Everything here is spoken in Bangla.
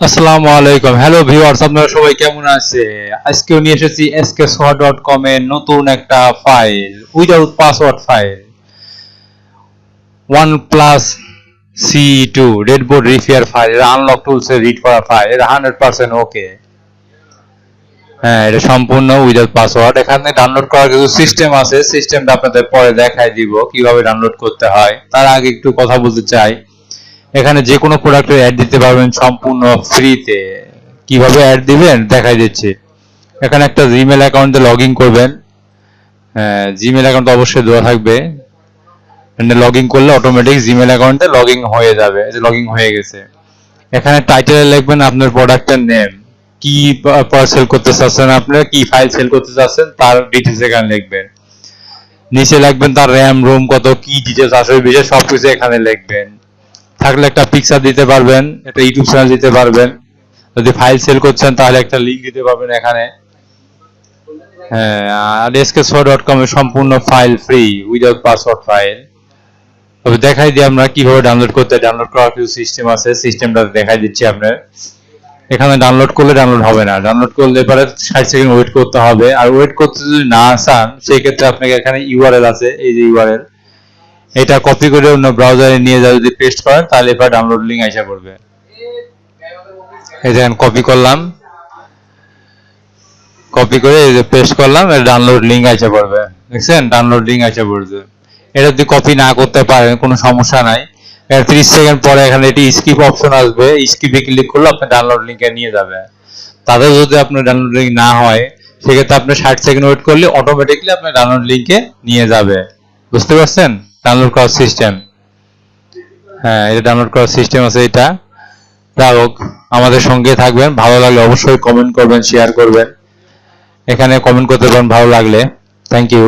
আসসালামু আলাইকুম হ্যালো ভিউয়ার্স আপনারা সবাই কেমন আছে আজকেও নিয়ে এসেছি এসকে ডট কম এর নতুন একটা file without password file one plus C two red board repair file এটা আনলক টুলস রিড করা ফাইল এটা হান্ড্রেড পার্সেন্ট ওকে হ্যাঁ এটা সম্পূর্ণ উইদাউট পাসওয়ার্ড এখানে ডাউনলোড করার কিছু সিস্টেম আছে সিস্টেমটা আপনাদের পরে দেখাই দিব, কীভাবে ডাউনলোড করতে হয়। তার আগে একটু কথা বলতে চাই। এখানে যে কোনো প্রোডাক্টের অ্যাড দিতে পারবেন সম্পূর্ণ ফ্রিতে কীভাবে অ্যাড দিবেন? দেখাই দিচ্ছি। এখানে একটা জিমেল অ্যাকাউন্টে লগ ইন করবেন। জিমেল অ্যাকাউন্ট অবশ্যই দেওয়া থাকবে। লগ ইন করলে অটোমেটিক জিমেল অ্যাকাউন্টে লগ ইন হয়ে যাবে। লগ ইন হয়ে গেছে। এখানে টাইটেলে লিখবেন আপনার প্রোডাক্টের নেম কি পার্সেল করতে চাচ্ছেন আপনার কি ফাইল সেল করতে চাচ্ছেন, তার ডিটেলস এখানে লিখবেন। নিচে লিখবেন তার র্যাম রুম কত, কি ডিটেলস আসবে বিষয় সবকিছু এখানে লিখবেন। থাকলে একটা পিকচার দিতে পারবেন, একটা ইউটিউব চ্যানেল দিতে পারবেন। যদি ফাইল সেল করছেন, তাহলে একটা লিংক দিতে পারবেন এখানে। হ্যাঁ আর এসকে ডট কম এর সম্পূর্ণ file free without password file তবে দেখাই দিই আমরা কীভাবে ডাউনলোড করতে ডাউনলোড করার কিছু সিস্টেম আছে সিস্টেমটা দেখাই দিচ্ছি আপনার। এখানে ডাউনলোড করলে ডাউনলোড হবে না। ডাউনলোড করলে পরে ষাট সেকেন্ড ওয়েট করতে হবে। আর ওয়েট করতে যদি না চান, সেই ক্ষেত্রে আপনাকে এখানে ইউআরএল আছে, এই যে ইউআরএল এটা কপি করে অন্য ব্রাউজারে নিয়ে যা যদি পেস্ট করেন, তাহলে এবার ডাউনলোড লিঙ্ক আইসা পড়বে। এই দেখেন কপি করলাম। কপি করে এই যে পেস্ট করলাম ডাউনলোড লিঙ্ক আইসা পড়বে। দেখছেন? ডাউনলোড লিঙ্ক আইসা পড়বে। এটা যদি কপি না করতে পারেন, কোনো সমস্যা নাই। 30 সেকেন্ড পরে এখানে এটি স্কিপ অপশন আসবে। স্কিপে ক্লিক করলে আপনি ডাউনলোড লিঙ্কে নিয়ে যাবে। তাতে যদি আপনার ডাউনলোড লিঙ্ক না হয়, সেক্ষেত্রে আপনি 60 সেকেন্ড ওয়েট করলে অটোমেটিকলি আপনার ডাউনলোড লিঙ্কে নিয়ে যাবে। বুঝতে পারছেন? ডাউনলোড করার সিস্টেম হ্যাঁ এটা ডাউনলোড করার সিস্টেম আছে এটা। যাই আমাদের সঙ্গে থাকবেন, ভালো লাগলে অবশ্যই কমেন্ট করবেন শেয়ার করবেন। এখানে কমেন্ট করতে পারেন, ভালো লাগলে। Thank you